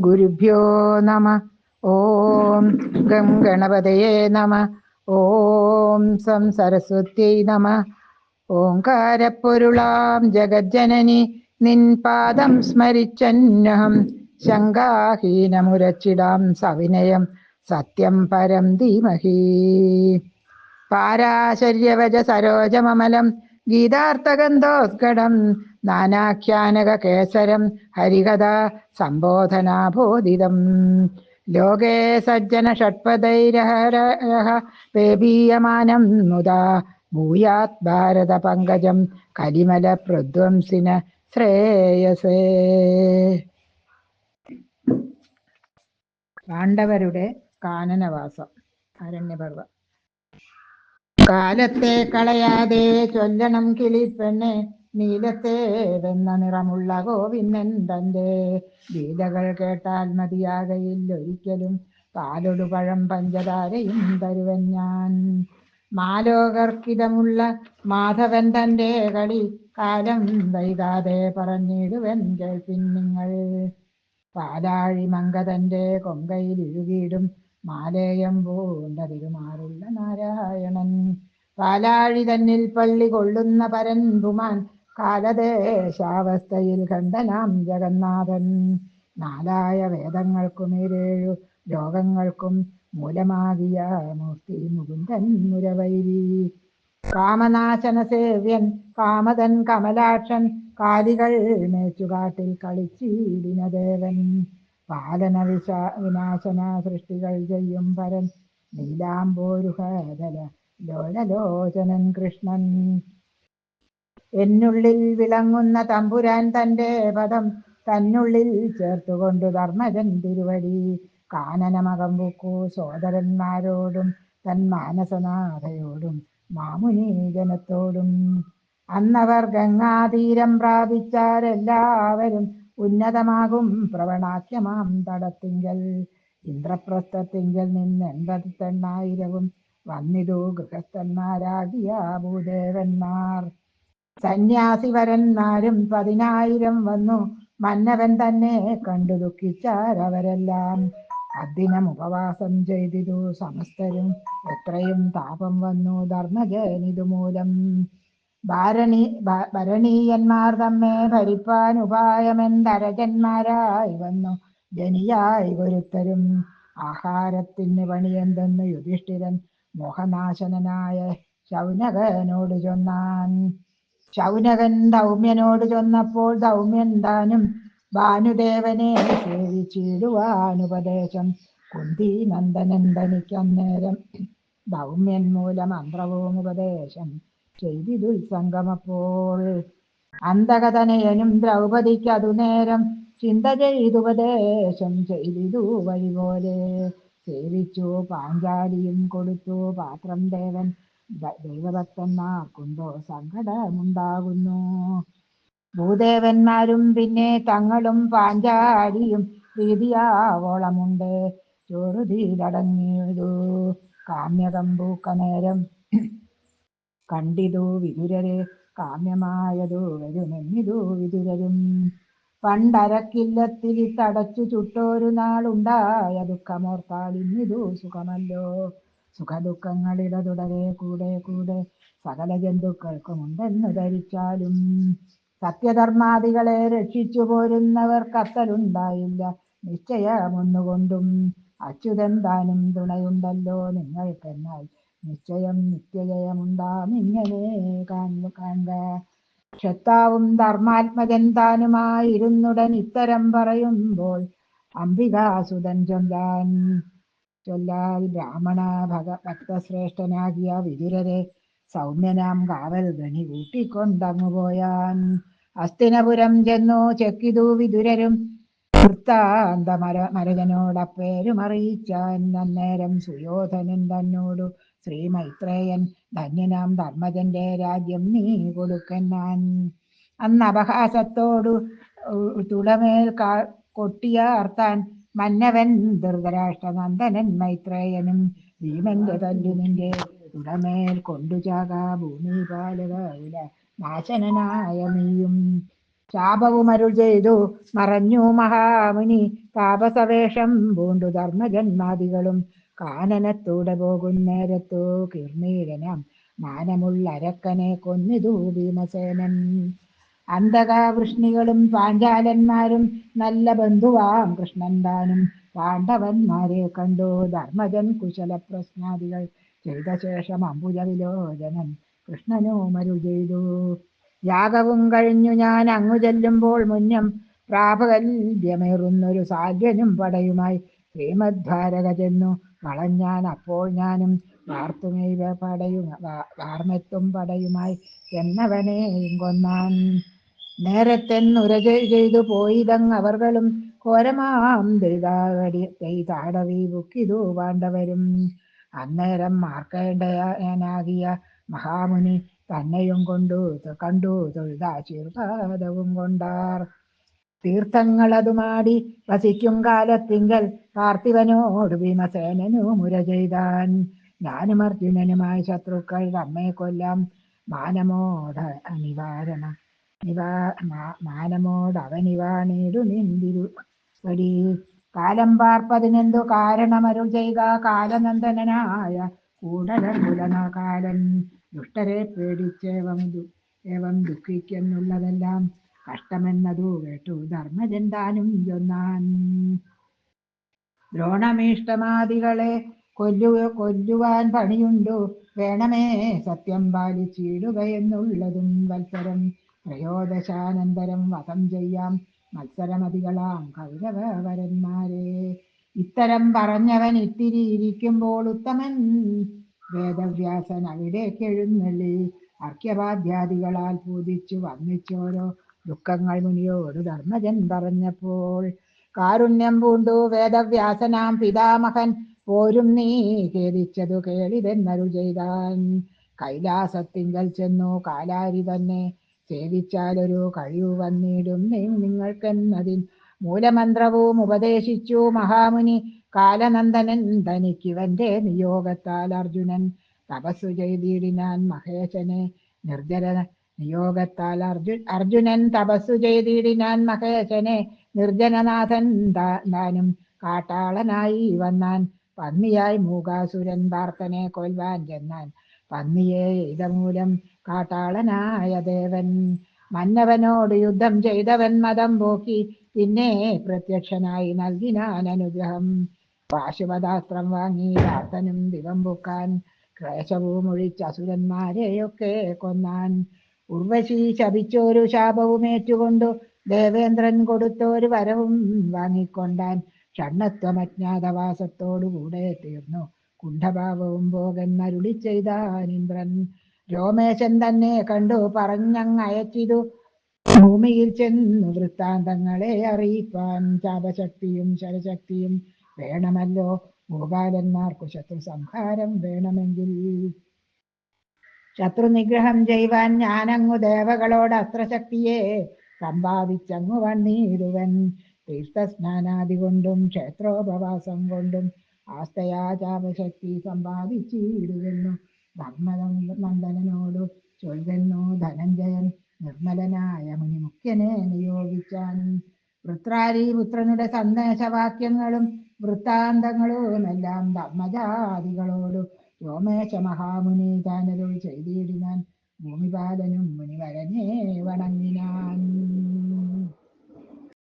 ഗുരുഭ്യോ നമ. ഓം ഗം ഗണപതയേ നമ. ഓം സം സരസ്വത്യൈ നമ. ഓംകാരപ്പൊരുളാം ജഗജ്ജനനി നിൻ പാദം സ്മരിച്ചന്നഹം ശങ്കാഹീനമുരച്ചിടാം സവിനയം സത്യം പരം ധീമഹി. പാരാശര്യവജ സരോജമമലം ഗീതാർത്ഥഗന്ധോത്കടം നാനാഖ്യാനക കേസരം ഹരികഥ സംബോധനാബോധിതം ലോകേ സജ്ജന ഷട്പദൈരഹരഹ പേബീയമാനം മുദാ ഭൂയാത് ഭാരത പങ്കജം കലിമല പ്രധ്വംസിന ശ്രേയസേ. പാണ്ഡവരുടെ കാനനവാസം അരണ്യപർവ കാലത്തെ കളയാതെ ചൊല്ലണം കിളിപ്പെണ്ണെ നീലത്തെ വെന്ന നിറമുള്ള ഗോവിന്ദൻ ലീലകൾ കേട്ടാൽ മതിയാകയില്ലൊരിക്കലും. പാലൊടു പഴം പഞ്ചതാരയും തരുവൻ ഞാൻ. മാലോകർക്കിതമുള്ള മാധവൻ തന്റെ കളി കാലം വൈകാതെ പറഞ്ഞിടുവൻ കേൾപ്പിൻ നിങ്ങൾ. പാലാഴി മങ്കതന്റെ കൊങ്കയിൽ ഇഴുകിയിടും മാലേയം പൂണ്ടതിരുമാറുള്ള നാരായണൻ. പാലാഴി തന്നിൽ പള്ളി കൊള്ളുന്ന പരൻ പുമാൻ കാലദേശാവസ്ഥയിൽ കണ്ടനാം ജഗന്നാഥൻ. നാലായ വേദങ്ങൾക്കും വേദങ്ങൾക്കുമേരേഴു ലോകങ്ങൾക്കും മൂലമാകിയ മൂർത്തി മുകുന്ദൻ മുരവൈരി. കാമനാശന സേവ്യൻ കാമതൻ കമലാക്ഷൻ കാലികൾ മേച്ചുകാട്ടിൽ കളിച്ചീടിന ദേവൻ പാലന വിശ വിനാശന സൃഷ്ടികൾ ചെയ്യും പരൻ നീലാംബോരുഹതല ലോലലോചനൻ കൃഷ്ണൻ. എന്നുള്ളിൽ വിളങ്ങുന്ന തമ്പുരാൻ തന്റെ പദം തന്നുള്ളിൽ ചേർത്തുകൊണ്ട് ധർമ്മജൻ തിരുവടി. കാനനമകം പൂക്കൂ സോദരന്മാരോടും തൻ മാനസനാഥയോടും മാമുനി ജനത്തോടും. അന്നവർ ഗംഗാതീരം പ്രാപിച്ചാരെല്ലാവരും ഉന്നതമാകും പ്രവണാഖ്യമാം തടത്തിങ്കൽ. ഇന്ദ്രപ്രസ്ഥത്തിങ്കൽ നിന്ന് എൺപത്തെണ്ണായിരവും വന്നിതു ഗൃഹസ്ഥന്മാരാകിയ ഭൂദേവന്മാർ. സന്യാസിവരന്മാരും പതിനായിരം വന്നു. മന്നവൻ തന്നെ കണ്ടു ദുഃഖിച്ചാരവരെല്ലാം അദ്ദിനം ഉപവാസം ചെയ്തിതു സമസ്തരും. എത്രയും താപം വന്നു ധർമ്മജനിതുമൂലം ഭാരണി ഭരണീയന്മാർ തമ്മെ ഭരിപ്പാൻ ഉപായമെന്തരജന്മാരായി വന്നു. ജനിയായി ഒരുത്തരും. ആഹാരത്തിന് പണിയെന്തെന്ന് യുധിഷ്ഠിരൻ മോഹനാശനായ ശൗനകനോട് ചൊന്നാൻ. ശൗനകൻ ധൗമ്യനോട് ചൊന്നപ്പോൾ ധൗമ്യൻ താനും ഭാനുദേവനെ സേവിച്ചിടുവാനുപദേശം. കുന്തി നന്ദനൻ തനിക്കന്നേരം ധൗമ്യൻ മൂലമന്ത്രവും ഉപദേശം ചെയ്തിതുത്സംഗമപ്പോൾ അന്തകതനയനും ദ്രൗപദിക്ക് അതു നേരം ചിന്ത ചെയ്തുപദേശം ചെയ്തിതു വഴി പോലെ സേവിച്ചു പാഞ്ചാലിയും കൊടുത്തു പാത്രം ദേവൻ ദൈവഭക്തന്മാർക്കുണ്ടോ സങ്കടമുണ്ടാകുന്നു. ഭൂദേവന്മാരും പിന്നെ തങ്ങളും പാഞ്ചാലിയും പ്രീതിയാവോളമുണ്ട് ചോറുതിയിലടങ്ങിയതു കാമ്യകമ്പൂക്ക നേരം കണ്ടിതു വിതുരരെ കാമ്യമായതു വരുമെന്നിതു വിതുരരും. പണ്ടരക്കില്ലത്തിൽ തടച്ചു ചുട്ടോരു നാളുണ്ടായ ദുഃഖമോർത്താൽ ഇന്നിതു സുഖമല്ലോ. സുഖദുഃഖങ്ങളിട തുടരെ കൂടെ കൂടെ സകല ജന്തുക്കൾക്കുമുണ്ടെന്ന് ധരിച്ചാലും സത്യധർമാദികളെ രക്ഷിച്ചു പോരുന്നവർ കത്തലുണ്ടായില്ല. നിശ്ചയമൊന്നുകൊണ്ടും അച്യുതെന്താനും താനും തുണയുണ്ടല്ലോ നിങ്ങൾക്കെന്നാൽ നിശ്ചയം നിത്യജയമുണ്ടാം ഇങ്ങനെ കാണുക ക്ഷത്താവും ധർമാത്മജൻ താനുമായിരുന്നുടൻ ഇത്തരം പറയുമ്പോൾ അംബികാസുതൻ ചൊല്ലാൻ ചൊല്ലാൽ ബ്രാഹ്മണ ഭഗ ഭക്തശ്രേഷ്ഠനാകിയ വിതുരരെ സൗമ്യനാം കാവൽ ഗണി കൂട്ടിക്കൊണ്ടങ്ങു പോയാൻ. അസ്തിനപുരം ചെന്നു ചെക്കിതു വിതുരരും വൃത്താന്ത മര മരകനോടപ്പേരുമറിയിച്ചാൻ അന്നേരം സുയോധനൻ തന്നോടു ശ്രീമൈത്രേയൻ ധന്യനാം ധർമ്മജന്റെ രാജ്യം നീ കൊടുക്കന്നാൻ അന്ന് അപഹാസത്തോടു തുടമേൽ കൊട്ടിയാർത്താൻ മന്നവൻ ധൃതരാഷ്ട്രനന്ദനൻ മൈത്രേയനും ഭീമന്റെ തല്ലു നിന്റെ കൊണ്ടു കൊണ്ടുചാകാ ഭൂമി പാലക നാശനനായ നീയും. ശാപവും അരുൾ ചെയ്തു മറഞ്ഞു മഹാമുനി താപസവേഷം പൂണ്ടു ധർമ്മജന്മാദികളും. കാനനത്തൂടെ പോകുന്നേരത്തു കിർമീരനം മാനമുള്ള അരക്കനെ കൊന്നിതു ഭീമസേനൻ. അന്തകാവൃഷ്ണികളും പാഞ്ചാലന്മാരും നല്ല ബന്ധുവാം കൃഷ്ണൻ താനും. പാണ്ഡവന്മാരെ കണ്ടു ധർമ്മജൻ കുശല പ്രശ്നാദികൾ ചെയ്ത ശേഷം അമ്പുജ വിലോചനൻ കൃഷ്ണനോ മരു ചെയ്തു. യാഗവും കഴിഞ്ഞു ഞാൻ അങ്ങു ചെല്ലുമ്പോൾ മുന്നം പ്രാപകല്യമേറുന്നൊരു സാധ്യനും പടയുമായി ശ്രീമദ്വാരക ചെന്നു. വളഞ്ഞാൻ അപ്പോൾ ഞാനും വാർത്തുമൈവ പടയും വാർമെത്തും പടയുമായി എന്നവനെയും കൊന്നാൻ നേരത്തെന്നുര ചെയ്തു പോയിതങ് അവർകളും ഘോരമാം തെയ്താടവി ബുക്കിതു പാണ്ഡവരും. അന്നേരം മാർക്കേണ്ടയനാകിയ മഹാമുനി തന്നെയും കൊണ്ടു കണ്ടു തൊഴുതാശീർവാദവും കൊണ്ടാർ. തീർത്ഥങ്ങളതുമാടി വസിക്കും കാലത്തിങ്കൽ പാർത്ഥിവനോട് ഭീമസേനനു മുര ചെയ്താൻ. ഞാനും അർജുനനുമായി ശത്രുക്കൾ നമ്മെ കൊല്ലാം മാനമോട് അനിവാരണ നിവാ മാനമോട് അവനിവാണിടു നിന്തിരു വടി കാലം പാർപ്പതിനെന്തു കാരണമരുൾ ചെയ്ത കാലനന്ദനായ കൂടലകുലനകാലൻ ദുഷ്ടരെ പേടിച്ചേവം ഏവം ദുഃഖിക്കുന്നുള്ളതെല്ലാം കഷ്ടമെന്നതു കേട്ടു ധർമ്മജൻ ചൊന്നാൻ ദ്രോണമീഷ്ടമാദികളെ കൊല്ലു കൊല്ലുവാൻ പണിയുണ്ടു. വേണമേ സത്യം പാലിച്ചിടുകയെന്നുള്ളതും വത്സരം ത്രയോദശാനന്തരം വധം ചെയ്യാം മത്സരമതികളാം കൗരവരന്മാരെ ഇത്തരം പറഞ്ഞവൻ ഇത്തിരി ഇരിക്കുമ്പോൾ ഉത്തമൻ. വേദവ്യാസൻ അവിടേക്ക് എഴുന്നള്ളി അർഘ്യപാദ്യാദികളാൽ പൂജിച്ചു വന്നിച്ചോരോ ദുഃഖങ്ങൾ മുനിയോട് ധർമ്മജൻ പറഞ്ഞപ്പോൾ കാരുണ്യം പൂണ്ടു വേദവ്യാസനാം പിതാമഹൻ പോരും നീ ഖേദിച്ചതു കേളിതെന്നരു ചെയ്താൻ. കൈലാസത്തിങ്കൽ ചെന്നു കാലാരി തന്നെ സേവിച്ചാലൊരു കഴിവ് വന്നിടും നിങ്ങൾക്കെന്നതിൻ മൂലമന്ത്രവും ഉപദേശിച്ചു മഹാമുനി കാലനന്ദനൻ തനിക്കിവന്റെ നിയോഗത്താൽ അർജുനൻ തപസ്സു ചെയ്തിടിനാൻ മഹേശനെ നിർജര നിയോഗത്താൽ അർജു അർജുനൻ തപസ്സു ചെയ്തിടിനാൻ മഹേശനെ നിർജനനാഥൻ താനും കാട്ടാളനായി വന്നാൻ പന്നിയായി മൂകാസുരൻ പാർത്തനെ കൊൽവാൻ ചെന്നാൻ പന്നിയെ ഇതമൂലം കാട്ടാളനായ ദേവൻ. മന്നവനോട് യുദ്ധം ചെയ്തവൻ മതം പോക്കി പിന്നെ പ്രത്യക്ഷനായി നൽകിനാൻ അനുഗ്രഹം. പാശുപദാസ്ത്രം വാങ്ങി ദാസനും ദിവം പൊക്കാൻ ക്ലേശവും ഒഴിച്ച അസുരന്മാരെയൊക്കെ കൊന്നാൻ. ഉർവശി ശപിച്ചൊരു ശാപവും ഏറ്റുകൊണ്ടു ദേവേന്ദ്രൻ കൊടുത്തൊരു വരവും വാങ്ങിക്കൊണ്ടാൻ ഷണ്ണത്വമജ്ഞാതവാസത്തോടുകൂടെ തീർന്നു. കുണ്ഠഭാവവും പോകെന്നരുളി ചെയ്താനിന്ദ്രൻ രോമേശൻ തന്നെ കണ്ടു പറഞ്ഞങ്ങയച്ചിതു. ഭൂമിയിൽ ചെന്നു വൃത്താന്തങ്ങളെ അറിയിപ്പാൻ ചാപശക്തിയും ശരശക്തിയും വേണമല്ലോ. ഗോപാലന്മാർക്കു ശത്രു സംഹാരം വേണമെങ്കിൽ. ശത്രു നിഗ്രഹം ചെയ്യുവാൻ ഞാനങ്ങു ദേവകളോട് അസ്ത്രശക്തിയെ സമ്പാദിച്ചങ്ങു വന്നിടുവൻ തീർത്ഥസ്നാനാദി കൊണ്ടും ക്ഷേത്രോപവാസം കൊണ്ടും ആസ്തയാ ചാപശക്തി സമ്പാദിച്ചിടുവെന്നു ധർമ്മനന്ദനോടു ചൊല്ലുന്നു ധനഞ്ജയൻ. നിർമ്മലനായ മുനിമുഖ്യനെ നിയോഗിച്ചാൻ വൃത്രാരി പുത്രനുടെ സന്ദേശവാക്യങ്ങളും വൃത്താന്തങ്ങളും എല്ലാം ധർമ്മജാതികളോടു രോമേശ മഹാമുനി താനരുൾ ചെയ്തിടിനാൻ ഭൂമിപാലനും മുനിവരനെ വണങ്ങിനാൻ.